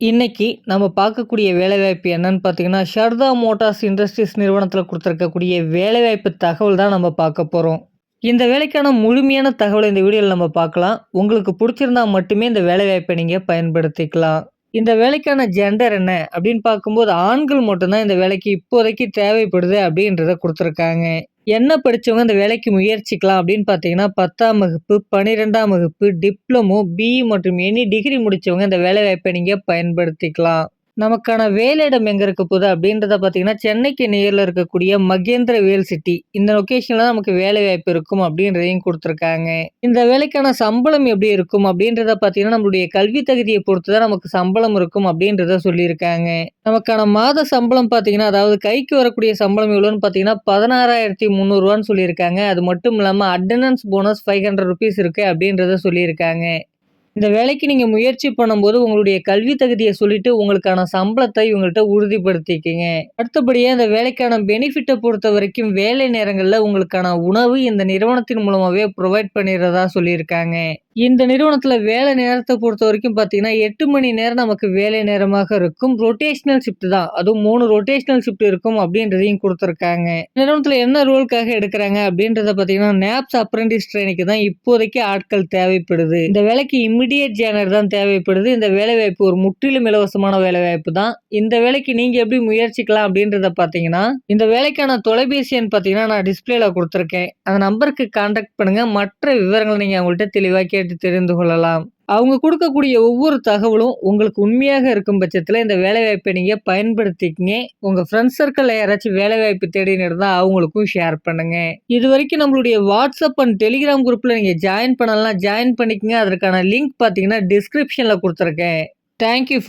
இன்றைக்கி நம்ம பார்க்கக்கூடிய வேலைவாய்ப்பு என்னன்னு பார்த்தீங்கன்னா, ஷர்தா மோட்டார்ஸ் இண்டஸ்ட்ரீஸ் நிறுவனத்தில் கொடுத்துருக்கக்கூடிய வேலைவாய்ப்பு தகவல் தான் நம்ம பார்க்க போகிறோம் இந்த வேலைக்கான முழுமையான தகவலை இந்த வீடியோவில் நம்ம பார்க்கலாம். உங்களுக்கு பிடிச்சிருந்தா மட்டுமே இந்த வேலைவாய்ப்பை நீங்கள் பயன்படுத்திக்கலாம். இந்த வேலைக்கான ஜெண்டர் என்ன அப்படின்னு பார்க்கும்போது, ஆண்கள் மட்டும்தான் இந்த வேலைக்கு இப்போதைக்கு தேவைப்படுது அப்படின்றத கொடுத்துருக்காங்க என்ன படிச்சவங்க இந்த வேலைக்கு முயற்சிக்கலாம் அப்படின்னு பார்த்தீங்கன்னா, 10ஆம் வகுப்பு, 12ஆம் வகுப்பு, டிப்ளமோ, பிஇ மற்றும் எனி டிகிரி முடித்தவங்க இந்த வேலைவாய்ப்ப நீங்கள் பயன்படுத்திக்கலாம். நமக்கான வேலையிடம் எங்கே இருக்க போகுது அப்படின்றத பார்த்தீங்கன்னா, சென்னைக்கு நேரில் இருக்கக்கூடிய மகேந்திர வேல் சிட்டி. இந்த லொக்கேஷனில் தான் நமக்கு வேலைவாய்ப்பு இருக்கும் அப்படின்றதையும் கொடுத்துருக்காங்க இந்த வேலைக்கான சம்பளம் எப்படி இருக்கும் அப்படின்றத பார்த்தீங்கன்னா, நம்மளுடைய கல்வி தகுதியை பொறுத்து தான் நமக்கு சம்பளம் இருக்கும் அப்படின்றத சொல்லியிருக்காங்க. நமக்கான மாத சம்பளம் பார்த்தீங்கன்னா, அதாவது கைக்கு வரக்கூடிய சம்பளம் எவ்வளோன்னு பார்த்தீங்கன்னா, பதினாறாயிரத்தி முந்நூறுவான்னு சொல்லியிருக்காங்க. அது மட்டும் இல்லாமல் attendance bonus five hundred rupees இருக்கு அப்படின்றத சொல்லியிருக்காங்க. இந்த வேலைக்கு நீங்கள் முயற்சி பண்ணும்போது, உங்களுடைய கல்வி தகுதியை சொல்லிட்டு, உங்களுக்கான சம்பளத்தை இவங்கள்ட்ட உறுதிப்படுத்திக்கங்க. அடுத்தபடியாக இந்த வேலைக்கான பெனிஃபிட்டை பொறுத்த வரைக்கும் வேலை நேரங்களில் உங்களுக்கான உணவு இந்த நிறுவனத்தின் மூலமாகவே ப்ரொவைட் பண்ணிடுறதா சொல்லியிருக்காங்க. இந்த நிறுவனத்தில் வேலை நேரத்தை பொறுத்த வரைக்கும் பார்த்தீங்கன்னா, எட்டு மணி நேரம் நமக்கு வேலை நேரமாக இருக்கும். ரொட்டேஷனல் ஷிஃப்ட் தான். அதுவும் மூணு ரொட்டேஷனல் ஷிஃப்ட் இருக்கும் அப்படின்றதையும் கொடுத்துருக்காங்க நிறுவனத்தில் என்ன ரோலுக்காக எடுக்கிறாங்க அப்படின்றத பார்த்தீங்கன்னா, நேப்ஸ் அப்ரண்டிஸ் ட்ரெயினுக்கு தான் இப்போதைக்கு ஆட்கள் தேவைப்படுது. இந்த வேலைக்கு இமிடியேட் ஜேனர் தான் தேவைப்படுது. இந்த வேலைவாய்ப்பு ஒரு முற்றிலும் இலவசமான வேலைவாய்ப்பு தான். இந்த வேலைக்கு நீங்கள் எப்படி முயற்சிக்கலாம் அப்படின்றத பார்த்தீங்கன்னா, இந்த வேலைக்கான தொலைபேசி எண் பார்த்தீங்கன்னா, நான் டிஸ்பிளேல கொடுத்துருக்கேன் அந்த நம்பருக்கு கான்டாக்ட் பண்ணுங்க. மற்ற விவரங்களை நீங்கள் அவங்கள்ட்ட தெளிவாக கேட்டு தெரிந்து கொள்ளலாம். அவங்க கொடுக்கக்கூடிய ஒவ்வொரு தகவலும் உங்களுக்கு உண்மையாக இருக்கும் பட்சத்தில் இந்த வேலைவாய்ப்பை நீங்கள் பயன்படுத்திக்கங்க. உங்கள் ஃப்ரெண்ட்ஸ் சர்க்கிளில் யாராச்சும் வேலைவாய்ப்பு தேடின்னு இருந்தால் அவங்களுக்கும் ஷேர் பண்ணுங்க. இதுவரைக்கும் நம்மளுடைய வாட்ஸ்அப் அண்ட் டெலிகிராம் குரூப்பில் நீங்கள் ஜாயின் பண்ணலாம் ஜாயின் பண்ணிக்கங்க. அதற்கான லிங்க் பார்த்தீங்கன்னா, டிஸ்கிரிப்ஷனில் கொடுத்துருக்கேன் தேங்க் யூ